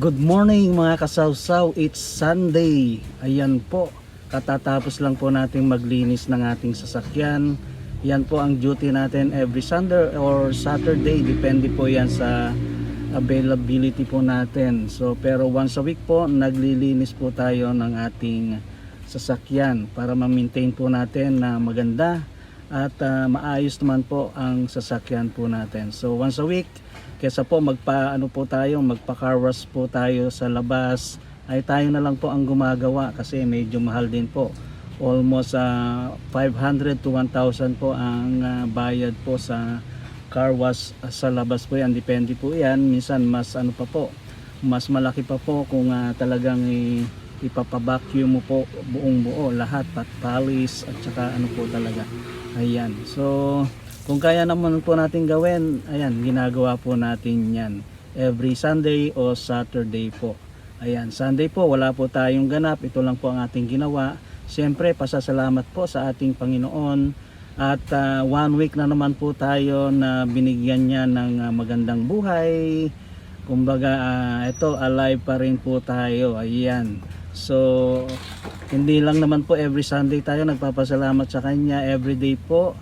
Good morning mga kasawsaw, it's Sunday. Ayan po, katatapos lang po nating maglinis ng ating sasakyan. Yan po ang duty natin every Sunday or Saturday, depende po yan sa availability po natin. So pero once a week po, naglilinis po tayo ng ating sasakyan para ma-maintain po natin na maganda at ah, maayos naman po ang sasakyan po natin. So once a week, kesa po magpa ano po tayo, magpa car wash po tayo sa labas, ay tayo na lang po ang gumagawa kasi medyo mahal din po. Almost ah, 500 to 1,000 po ang ah, bayad po sa car wash sa labas po yan. Depende po yan. Minsan mas ano pa po, mas malaki pa po kung ah, talagang i- ipapabacuum mo po buong buo lahat pat polish at saka ano po talaga. Ayan. So kung kaya naman po natin gawin ayan ginagawa po natin yan every Sunday o Saturday po. Ayan Sunday po wala po tayong ganap. Ito lang po ang ating ginawa. Siyempre pasasalamat po sa ating Panginoon. At ah, one week na naman po tayo na binigyan niya ng ah, magandang buhay. Kumbaga ah, ito alive pa rin po tayo. Ayan so hindi lang naman po every Sunday tayo nagpapasalamat sa kanya every day po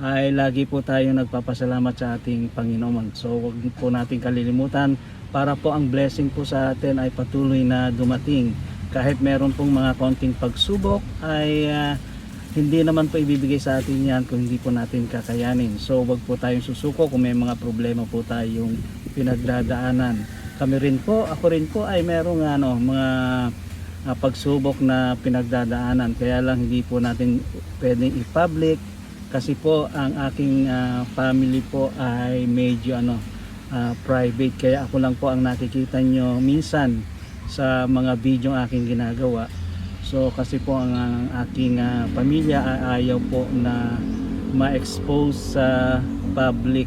ay lagi po tayo nagpapasalamat sa ating Panginoon so wag po natin kalilimutan para po ang blessing po sa atin ay patuloy na dumating kahit meron pong mga konting pagsubok ay ah, hindi naman po ibibigay sa atin yan kung hindi po natin kakayanin. So wag po tayong susuko kung may mga problema po tayong pinagdadaanan. Kami rin po, ako rin po ay merong ano, mga ah, pagsubok na pinagdadaanan. Kaya lang hindi po natin pwedeng i-public kasi po ang aking ah, family po ay medyo ano ah, private. Kaya ako lang po ang nakikita nyo minsan sa mga video aking ginagawa. So kasi po ang, ang aking ah, pamilya ay ayaw po na ma-expose sa public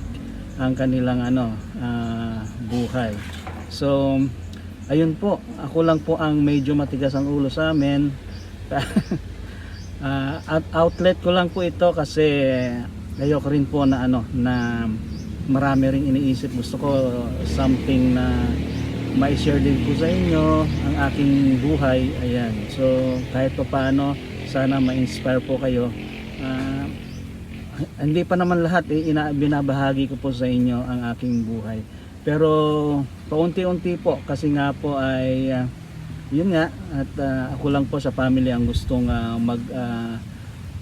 ang kanilang ano ah, buhay. So ayun po, ako lang po ang medyo matigas ang ulo sa amin. Ah, at outlet ko lang po ito kasi ayoko rin po na ano na marami ring iniisip. Gusto ko something na ma-share din po sa inyo ang aking buhay. Ayan. So, kahit pa paano, sana ma-inspire po kayo. Ah, hindi pa naman lahat eh, ina, binabahagi ko po sa inyo ang aking buhay. Pero, paunti-unti po, kasi nga po ay, ah, yun nga, at ah, ako lang po sa family ang gustong ah, mag ah,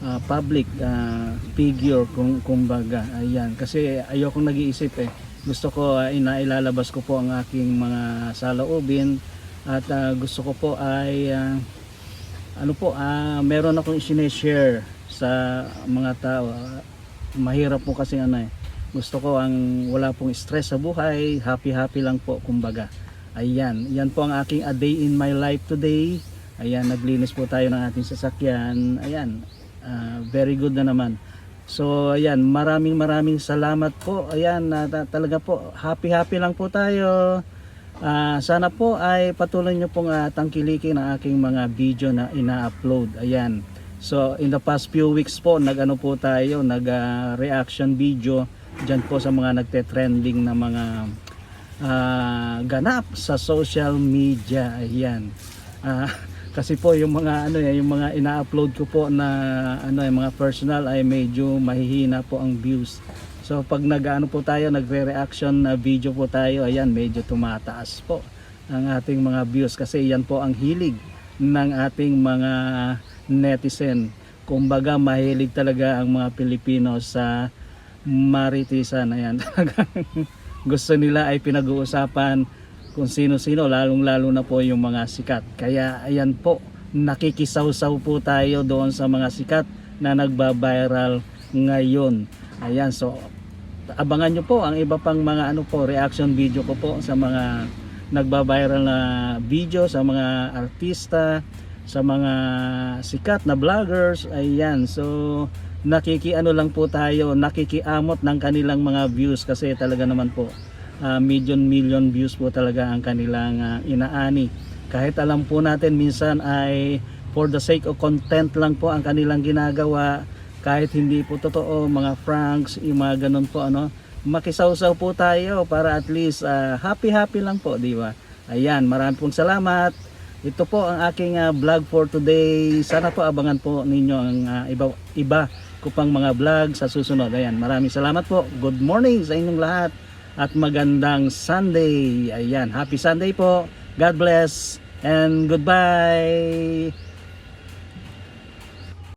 ah, public ah, figure kung kumbaga. Ayan, kasi ayokong nag-iisip eh gusto ko uh, inailalabas ko po ang aking mga saloobin at ah, gusto ko po ay ah, ano po ah meron akong sineshare sa mga tao Ah, mahirap po kasi ano eh gusto ko ang wala pong stress sa buhay happy happy lang po kumbaga ayan yan po ang aking a day in my life today ayan naglinis po tayo ng ating sasakyan ayan ah, very good na naman So ayan, maraming maraming salamat po. Ayan, na, ta- talaga po happy happy lang po tayo. Ah, sana po ay patuloy niyo pong uh, tangkilikin ang aking mga video na ina-upload. Ayan. So in the past few weeks po, nag-ano po tayo, nag-reaction video diyan po sa mga nagte-trending na mga ah, ganap sa social media. Ayan. Ah, kasi po yung mga ano eh, yung mga ina-upload ko po na ano yung mga personal ay medyo mahihina po ang views. So pag nag-ano po tayo, nagre-reaction na video po tayo, ayan medyo tumataas po ang ating mga views kasi yan po ang hilig ng ating mga netizen. Kumbaga mahilig talaga ang mga Pilipino sa maritisan. Ayan talagang gusto nila ay pinag-uusapan kung sino-sino lalong-lalo na po yung mga sikat. Kaya ayan po, nakikisawsaw po tayo doon sa mga sikat na nagba-viral ngayon. Ayan, so abangan nyo po ang iba pang mga ano po, reaction video ko po sa mga nagba-viral na video, sa mga artista, sa mga sikat na vloggers. Ayan, so nakikiano lang po tayo, nakikiamot ng kanilang mga views kasi talaga naman po uh, million million views po talaga ang kanilang uh, inaani. Kahit alam po natin minsan ay for the sake of content lang po ang kanilang ginagawa kahit hindi po totoo mga pranks yung mga ganun po ano makisawsaw po tayo para at least uh, happy happy lang po di ba Ayan, marami pong salamat. Ito po ang aking ah, vlog for today. Sana po abangan po ninyo ang ah, iba, iba ko pang mga vlog sa susunod. Ayan, maraming salamat po. Good morning sa inyong lahat at magandang Sunday. Ayan, happy Sunday po. God bless and goodbye.